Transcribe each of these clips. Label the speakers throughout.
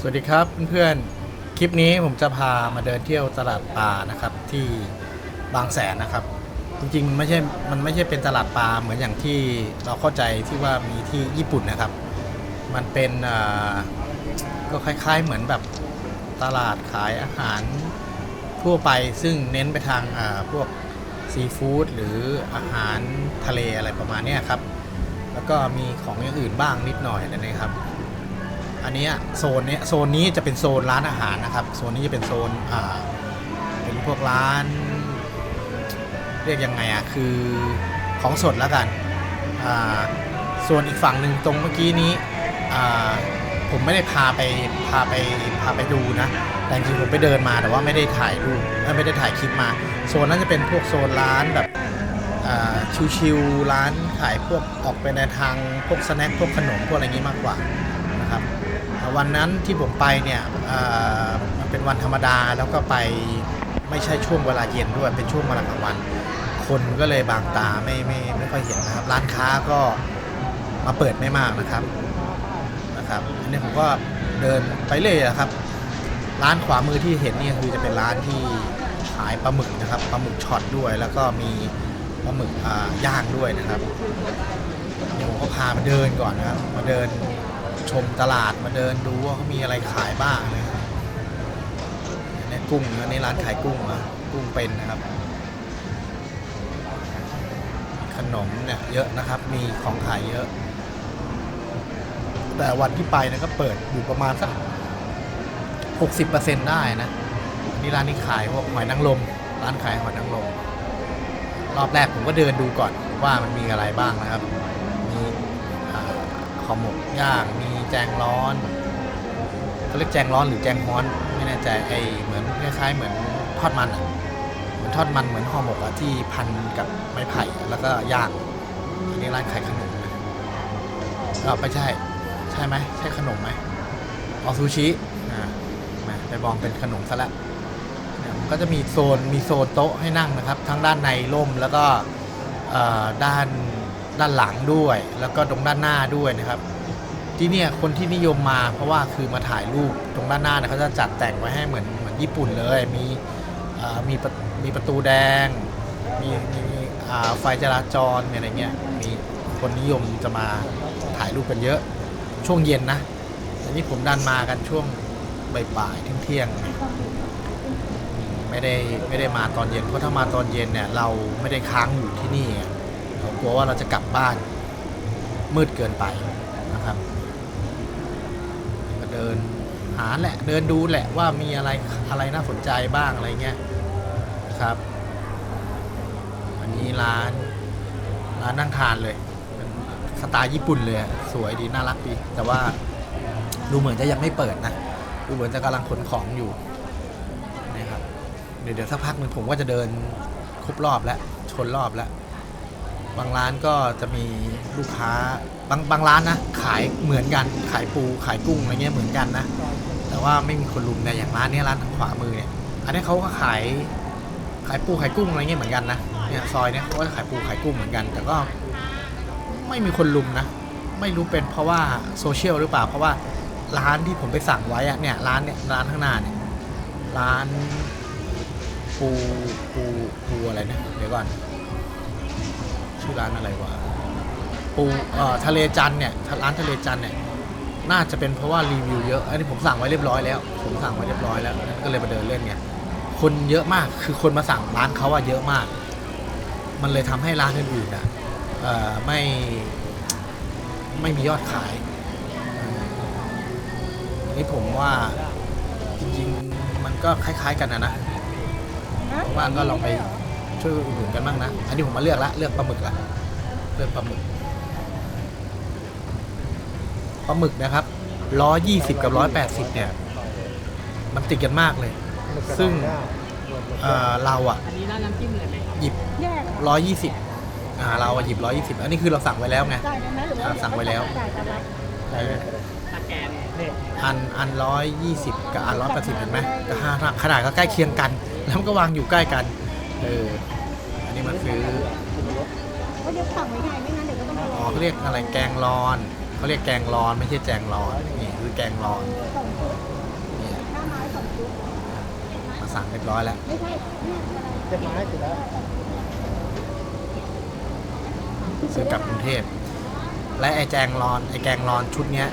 Speaker 1: สวัสดีครับเพื่อนๆ คลิปนี้ผมจะพามาเดินเที่ยวตลาดปลานะครับที่บางแสนนะครับ จริงๆมันไม่ใช่มันไม่ใช่เป็นตลาดปลาเหมือนอย่างที่เราเข้าใจที่ว่ามีที่ญี่ปุ่นนะครับ มันเป็นก็คล้ายๆเหมือนแบบตลาดขายอาหารทั่วไปซึ่งเน้นไปทางพวกซีฟู้ดหรืออาหารทะเลอะไรประมาณนี้ครับ แล้วก็มีของอย่างอื่นบ้างนิดหน่อยนะครับ อันนี้โซนเนี้ยโซนนี้จะเป็นโซนร้านอาหารนะครับ โซนนี้จะเป็นโซนอ่าเป็นพวกร้าน เรียกยังไงอะคือของสดแล้วกันอ่าส่วนอีกฝั่งหนึ่งตรงเมื่อกี้นี้อ่าผมไม่ได้พาไปพาไปพาไปดูนะแต่จริงผมไปเดินมาแต่ว่าไม่ได้ถ่ายรูปไม่ได้ถ่ายคลิปมา โซนนั้นจะเป็นพวกโซนร้านแบบชิวๆร้านขายพวกออกไปในทางพวกสแน็คพวกขนมพวกอะไรงี้มากกว่า วันนั้นที่ผมไปเนี่ยเอ่อมันเป็นวันธรรมดาแล้วก็ไปไม่ใช่ช่วงเวลาเย็นด้วยเป็นช่วงเวลากลางวัน คนก็เลยบางตาไม่ไม่ไม่ค่อยเห็นนะครับ ร้านค้าก็มาเปิดไม่มากนะครับนะครับอันนี้ผมก็เดินไปเลยอะครับ ร้านขวามือที่เห็นนี่คือจะเป็นร้านที่ขายปลาหมึกนะครับปลาหมึกช็อตด้วย แล้วก็มีปลาหมึกย่างด้วยนะครับเดี๋ยวผมก็พามาเดินก่อนนะครับมาเดิน ชมตลาดมาเดินดูว่าเขามีอะไรขายบ้างนะครับเนี่ยกุ้งอันนี้ร้านขายกุ้งอะกุ้งเป็นนะครับ ขนมเนี่ยเยอะนะครับ มีของขายเยอะ แต่วันที่ไปนะก็เปิดอยู่ประมาณสักหกสิบเปอร์เซ็นได้นะนี่ร้านนี้ขายพวกหอยนางรมร้านขายหอยนางรมรอบแรกผมก็เดินดูก่อนว่ามันมีอะไรบ้างนะครับ มีอ่าขอหมกย่าง มี แจงร้อนเขาเรียกแจงร้อนหรือแจงฮ้อนไม่แน่ใจไอเหมือนคล้ายๆเหมือนทอดมันอะเหมือนทอดมันเหมือนห่อหมกอะที่พันกับไม้ไผ่แล้วก็ย่างอันนี้ร้านขายขนมนะเออไม่ใช่ใช่ไหมใช่ขนมไหมออซูชิอ่าแหมไปมองเป็นขนมซะแล้วก็จะมีโซนมีโซนโต๊ะให้นั่งนะครับ ทั้งด้านในร่มแล้วก็ด้านด้านหลังด้วย แล้วก็ตรงด้านหน้าด้วยนะครับ ที่เนี่ยคนที่นิยมมาเพราะว่าคือมาถ่ายรูปตรงด้านหน้าเนี่ยเขาจะจัดแต่งไว้ให้เหมือนเหมือนญี่ปุ่นเลย มีมีมีประตูแดง มีมีไฟจราจรอะไรเงี้ยมีคนนิยมจะมาถ่ายรูปกันเยอะช่วงเย็นนะอันนี้ผมดันมากันช่วงบ่ายๆเที่ยงไม่ได้ไม่ได้มาตอนเย็นเพราะถ้ามาตอนเย็นเนี่ยเราไม่ได้ค้างอยู่ที่นี่เรากลัวว่าเราจะกลับบ้านมืดเกินไป เดิน หาแหละเดินดูแหละว่ามีอะไรอะไรน่าสนใจบ้างอะไรเงี้ยครับ อันนี้ร้านร้านนั่งทานเลยเสไตล์ญี่ปุ่นเลยสวยดีน่ารักดี แต่ว่าดูเหมือนจะยังไม่เปิดนะดูเหมือนจะกำลังขนของอยู่นะครับเดี๋ยวเดี๋ยวสักพักหนึ่งผมก็จะเดินครบรอบแล้วชนรอบแล้วบางร้านก็จะมีลูกค้า บางบางร้านนะ ขายเหมือนกัน ขายปูขายกุ้งอะไรเงี้ยเหมือนกันนะ แต่ว่าไม่มีคนรุมแต่อย่างร้านเนี้ยร้านทางขวามือเนี่ยอันนี้เขาก็ขายขายปูขายกุ้งอะไรเงี้ยเหมือนกันนะเนี่ยซอยเนี้ยเขาก็ขายปูขายกุ้งเหมือนกัน แต่ก็ไม่มีคนรุมนะ ไม่รู้เป็นเพราะว่าโซเชียลหรือเปล่า เพราะว่าร้านที่ผมไปสั่งไว้อะเนี่ยร้านเนี่ยร้านข้างหน้าเนี่ยร้านปูปูปูอะไรนะเดี๋ยวก่อนชื่อร้านอะไรวะ ปูเอ่อทะเลจันเนี่ยร้านทะเลจันเนี่ยน่าจะเป็นเพราะว่ารีวิวเยอะอันนี้ผมสั่งไว้เรียบร้อยแล้วผมสั่งไว้เรียบร้อยแล้วนั้นก็เลยมาเดินเล่นเนี่ยคนเยอะมากคือคนมาสั่งร้านเขาอะเยอะมาก มันเลยทำให้ร้านอื่นๆอะเอ่อไม่ไม่มียอดขายอันนี้ผมว่าจริงๆมันก็คล้าย ๆ กันนะนะว่างก็ลองไปช่วยอุดหนุนกันบ้างนะ อันนี้ผมมาเลือกละเลือกปลาหมึกละเลือกปลาหมึก ปลาหมึกนะครับร้อยี่สิบกับร้อยแปดสิบเนี่ยมันติดกันมากเลย ซึ่งเอ่อเราอะ
Speaker 2: อันนี้ร้านน้ำจิ้มเลยไหมครับ
Speaker 1: หยิบ
Speaker 3: แยก
Speaker 1: ร้อยยี่สิบอ่าเราอะหยิบร้อยยี่สิบอันนี้คือเราสั่งไว้แล้วไง
Speaker 3: จ่ายกันไหมหรือว่า
Speaker 1: อ่าสั่งไว้แล้ว
Speaker 3: จ่ายกันรับ
Speaker 1: เออ
Speaker 2: สแกน
Speaker 1: อันอันร้อยยี่สิบกับอันร้อยแปดสิบเห็นไหมก็ห้าขนาดก็ใกล้เคียงกัน แล้วมันก็วางอยู่ใกล้กันเอออันนี้มันคือ
Speaker 3: ก็เดี๋ยวสั่งไว้ไงไม่งั้นเดี๋ยวก็ต้องมาร
Speaker 1: อ๋
Speaker 3: อ
Speaker 1: อเขาเรียกอะไรแกงร้อน เขาเรียกแกงร้อนไม่ใช่แจงร้อนนี่คือแกงร้อน
Speaker 3: ส่
Speaker 1: มาสั่งเรียบร้อยแล้ว
Speaker 3: ไม่ใช่เนี่ยคืออะไร
Speaker 4: เรียบร้อยเสร็จแล้ว
Speaker 1: ซื้อกลับกรุงเทพและไอแจงร้อนไอแกงร้อนชุดเนี้ย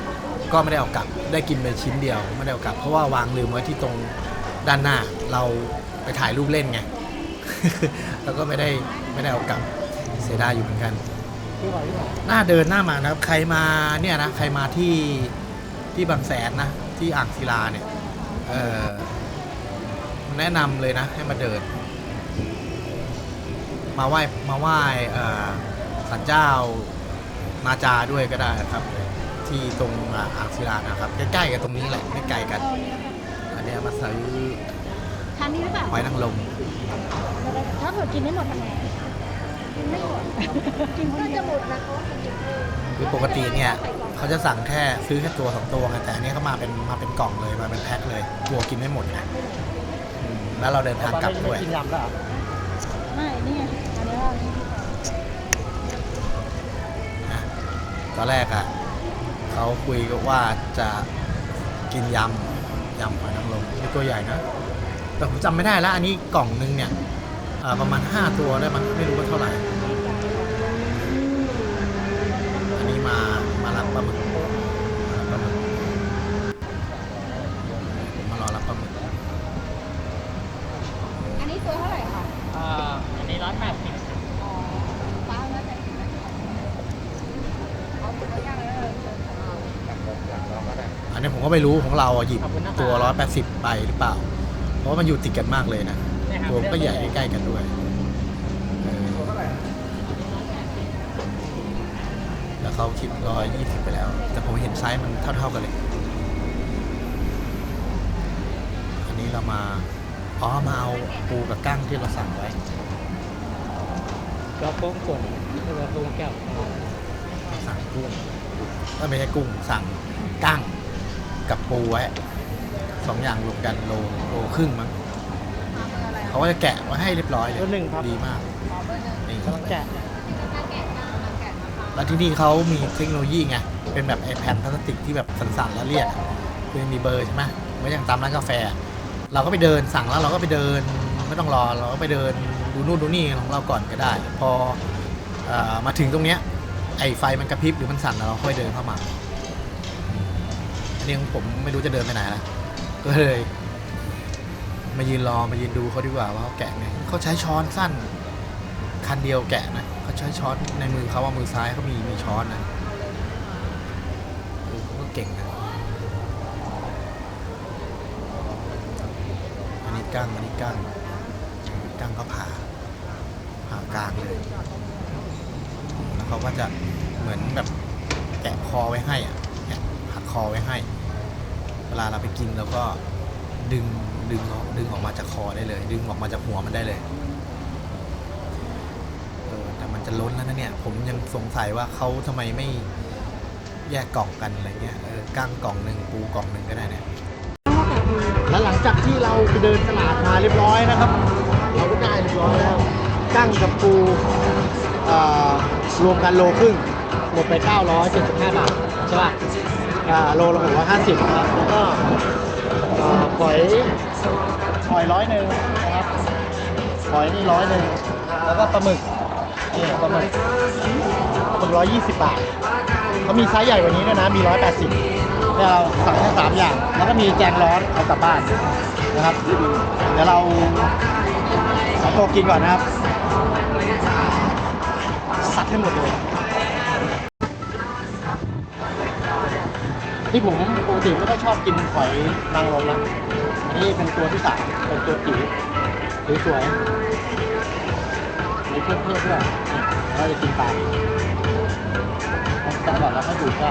Speaker 1: ก็ไม่ได้เอากลับได้กินไปชิ้นเดียวไม่ได้เอากลับ เพราะว่าวางลืมไว้ที่ตรงด้านหน้าเราไปถ่ายรูปเล่นไงแล้วก็ไม่ได้ไม่ได้เอากลับเสียดายอยู่เหมือนกัน
Speaker 4: พี่บอกพี่บอก
Speaker 1: หน้าเดินหน้ามานะครับ ใครมาเนี่ยนะ ใครมาที่ที่บางแสนนะ ที่อ่างศิลาเนี่ย เออแนะนำเลยนะ ให้มาเดิน มาไหว้มาไหว้เอ่อสันเจ้านาจาด้วยก็ได้ครับ ที่ตรงอ่าอ่างศิลานะครับ ใกล้ๆกันตรงนี้แหละไม่ไกลกัน
Speaker 3: เอาเนี่ยค่ะ
Speaker 1: อันเนี้ยมาซื้อ
Speaker 3: ทานนี้หรือเปล่า
Speaker 1: หอยนางรม
Speaker 3: ถ้าเกิดกินไม่หมดทำไง
Speaker 1: คือปกติเนี่ยเขาจะสั่งแค่ซื้อแค่ตัวสองตัวไงแต่อันนี้เขามาเป็นมาเป็นกล่องเลยมาเป็นแพ็คเลยกลัวกินไม่หมดไงอืมแล้วเราเดินทางกลับด้วย
Speaker 4: ไม่กินยำแล้วเหรอ
Speaker 3: ไม่นี่ไงอันนี้ว่านี่
Speaker 1: นะตอนแรกอะเขาคุยกันว่าจะกินยำยำหอยนางรมนี่ตัวใหญ่นะ แต่ผมจำไม่ได้แล้ว อันนี้กล่องนึงเนี่ยอ่าประมาณ 5 ตัวได้มั้งไม่รู้ว่าเท่าไหร่ อันนี้ มามารับปลาหมึกมารับปลาหมึกผมมารอรับปลาหมึก
Speaker 3: อันนี้ตัวเท่าไหร่คะ
Speaker 2: อ่าอันนี้ร้อยแปดสิบ
Speaker 3: อ๋อฟ้าแล้วแต่เอาตัวย่างเลยเออ
Speaker 1: อันนี้ผมก็ไม่รู้ของเราอะหยิบตัว 180 ไปหรือเปล่า เพราะว่ามันอยู่ติดกันมากเลยนะ ตัวมันก็ใหญ่ใกล้ๆกันด้วย แล้วเขาคิด120ไปแล้ว แต่ผมเห็นไซส์มันเท่า ๆกันเลย อันนี้เรามาอ๋อมาเอาปูกับกั้งที่เราสั่งไว้
Speaker 4: เราโป้งส่วนเราโป้งแก้ว
Speaker 1: สั่งกุ้งก็ไม่ใช่กุ้งสั่งกั้งกับปูไว้สองอย่างรวมกันโลโลครึ่งมั้งเขาก็จะแกะไว้ให้เรียบร้อยเลย
Speaker 4: ตัวหนึ่งครับ
Speaker 1: ดีมากนี่
Speaker 4: กำลังแกะ
Speaker 1: แล้วที่นี่เขามีเทคโนโลยีไง เป็นแบบไอแผ่นพลาสติกที่แบบสั่นๆแล้วเรียกคือมีเบอร์ใช่ไหมเหมือนอย่างตามร้านกาแฟ เราก็ไปเดินสั่งแล้วเราก็ไปเดินไม่ต้องรอเราก็ไปเดินดูนู่นดูนี่ของเราก่อนก็ได้ พออมาถึงตรงเนี้ยไอไฟมันกระพริบหรือมันสั่นเราค่อยเดินเข้ามาอันนี้ของผมไม่รู้จะเดินไปไหนละก็เลยมายืนรอมายืนดูเขาดีกว่าว่าเขาแกะไงเขาใช้ช้อนสั้น คันเดียวแกะนะ ใช้ช้อนในมือเขาว่ามือซ้ายเขามีมีช้อนนะเขาก็เก่งนะอันนี้กั้งอันนี้กั้งกั้งก็ผ่าผ่ากลางเลยแล้วเขาก็จะเหมือนแบบแกะคอไว้ให้อะแกะหักคอไว้ให้ เวลาเราไปกินเราก็ดึงดึงออกดึงออกมาจากคอได้เลย ดึงออกมาจากหัวมันได้เลย จะล้นแล้วนะเนี่ย ผมยังสงสัยว่าเขาทำไมไม่แยกกล่องกันอะไรเงี้ยเออก้างกล่องหนึ่งปูกล่องหนึ่งก็ได้เนี่ย
Speaker 4: แล้วหลังจากที่เราไปเดินตลาดมาเรียบร้อยนะครับ เราก็ได้เรียบร้อยแล้วกั้งกับปูรวมกันโลครึ่งหมดไป 975 บาทใช่ป่ะอ่าโลละ650ครับแล้วก็หอยหอยร้อยหนึ่งนะครับหอยนี่ร้อยหนึ่งแล้วก็ปลาหมึก นี่ปลาหมึกปลาหมึกร้อยยี่สิบบาทเขามีไซส์ใหญ่กว่านี้ด้วยนะ มีร้อยแปดสิบเนี่ยเราสั่งแค่สามอย่าง แล้วก็มีแจงร้อนเอากลับบ้านนะครับ เดี๋ยวเราขอตัวกินก่อนนะครับ สัดให้หมดเลยที่ผมปกติไม่ค่อยชอบกินหอยนางรมนะอันนี้เป็นตัวที่สามเป็นตัวจิ๋วสวยๆมีเพื่อนเพื่อนด้วย เราจะกินปลาแต่ก่อนเราไม่ดูก็